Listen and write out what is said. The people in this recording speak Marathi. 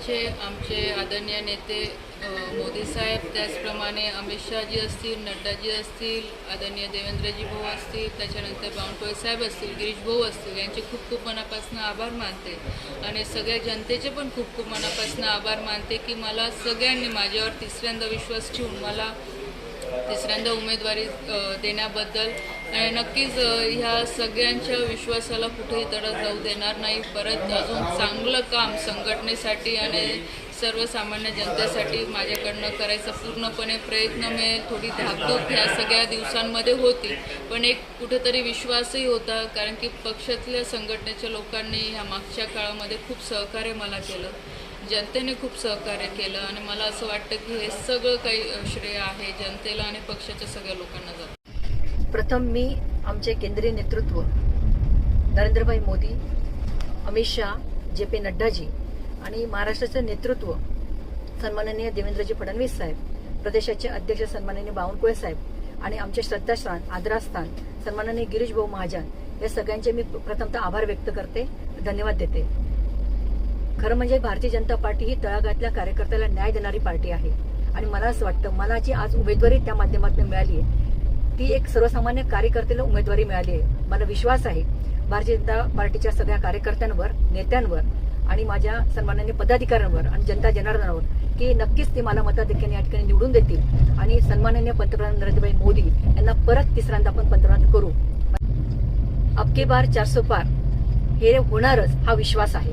राष्ट्रवादीचे आमचे आदरणीय नेते मोदी साहेब त्याचप्रमाणे अमित शहाजी असतील नड्डाजी असतील आदरणीय देवेंद्रजी भाऊ असतील त्याच्यानंतर बावनकुळे साहेब असतील गिरीश भाऊ असतील यांचे खूप खूप मनापासून आभार मानते. आणि सगळ्या जनतेचे पण खूप खूप मनापासून आभार मानते की मला सगळ्यांनी माझ्यावर तिसऱ्यांदा विश्वास ठेवून मला तिसऱ्यांदा उमेदवारी देण्याबद्दल. आणि नक्कीच ह्या सगळ्यांच्या विश्वासाला कुठेही तडा जाऊ देणार नाही. परत अजून चांगलं काम संघटनेसाठी आणि सर्वसामान्य जनतेसाठी माझ्याकडनं करायचा पूर्णपणे प्रयत्न मी थोडी धाकधूक ह्या सगळ्या दिवसांमध्ये होती. पण एक कुठेतरी विश्वासही होता कारण की पक्षातल्या संघटनेच्या लोकांनी ह्या मागच्या काळामध्ये खूप सहकार्य मला केलं. जनतेने खूप सहकार्य केलं आणि मला असं वाटतं की हे सगळं काही श्रेय आहे जनतेला आणि पक्षाच्या सगळ्या लोकांना जातं. प्रथम मी आमचे केंद्रीय नेतृत्व नरेंद्रभाई मोदी अमित शहा जे पी नड्डाजी आणि महाराष्ट्राचं नेतृत्व सन्माननीय देवेंद्रजी फडणवीस साहेब प्रदेशाचे अध्यक्ष सन्माननीय बावनकुळे साहेब आणि आमचे श्रद्धास्थान आदरास्थान सन्माननीय गिरीश भाऊ महाजन या सगळ्यांचे मी प्रथमतः आभार व्यक्त करते धन्यवाद देते. खरं म्हणजे भारतीय जनता पार्टी ही तळागाळातल्या कार्यकर्त्याला न्याय देणारी पार्टी आहे. आणि मला असं वाटतं मला जी आज उमेदवारी त्या माध्यमातून मिळाली आहे ती एक सर्वसामान्य कार्यकर्त्याला उमेदवारी मिळाली आहे. मला विश्वास आहे भारतीय जनता पार्टीच्या सगळ्या कार्यकर्त्यांवर नेत्यांवर आणि माझ्या सन्माननीय पदाधिकाऱ्यांवर आणि जनता जनार्दनावर की नक्कीच ते मला मताधिक्याने या ठिकाणी निवडून देतील. आणि सन्माननीय पंतप्रधान नरेंद्रभाई मोदी यांना परत तिसऱ्यांदा आपण पंतप्रधान करू. अबके बार चारसो पार. हे होणारच हा विश्वास आहे.